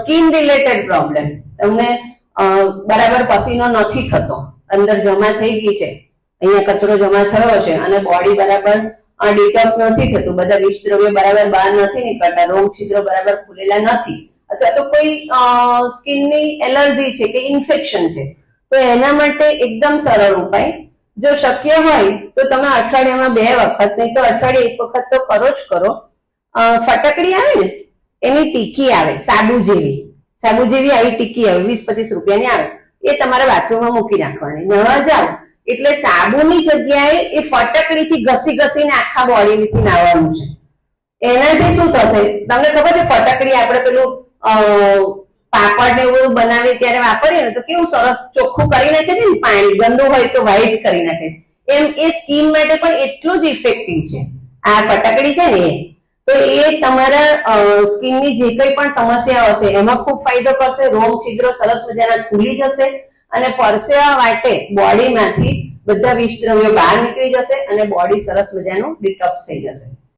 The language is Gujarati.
સ્કિન રિલેટેડ પ્રોબ્લેમ તમને બરાબર પસીનો નથી થતો. અંદર જમા થઈ ગઈ છે. અહીંયા કચરો જમા થયો છે અને બોડી બરાબર ડિટોક્સ નથી થતું. બધા વિષદ્રવ્ય બરાબર બહાર નથી નીકળતા. રોગ છિદ્રો બરાબર ખુલેલા નથી. અથવા તો કોઈ સ્કિનની એલર્જી છે કે ઇન્ફેક્શન છે. તો એના માટે એકદમ સરળ ઉપાય. જો શક્ય હોય, તો તમે અઠવાડિયામાં બે વખત, નહીં તો અઠવાડિયે એક વખત તો કરો જ કરો. ફટકડી આવે ને એની ટીકી આવે, સાબુ જેવી. સાબુ જેવી આવી ટીકી આવે વીસ પચીસ રૂપિયાની આવે. એ તમારા બાથરૂમમાં મૂકી નાખવાની. નવા જાઓ. એટલે સાબુની જગ્યાએ એ ફટકડીથી ઘસી ઘસીને આખા બોડીથી નાવાનું છે. એનાથી શું થશે? તમને ખબર છે ફટકડી આપણે પેલું પાપડ ને એવું બનાવીએ ત્યારે વાપરીએ ને તો કેવું સરસ ચોખ્ખું કરી નાખે છે ને? પાણી, ગંદુ હોય તો વ્હાઈટ કરી નાખે છે. એમ એ સ્કીન માટે પણ એટલું જ ઇફેક્ટિવ છે. આ ફટકડી છે ને એ. તો એ તમારા સ્કિનની જે કંઈ પણ સમસ્યા હશે, એમાં ખૂબ ફાયદો કરશે રોમ છિદ્રો સરસ મજાના ખુલી જશે અને પરસેવા માટે બોડીમાંથી બધા વિષ દ્રવ્યો બહાર નીકળી જશે અને બોડી સરસ મજાનું ડિટોક્સ થઈ જશે.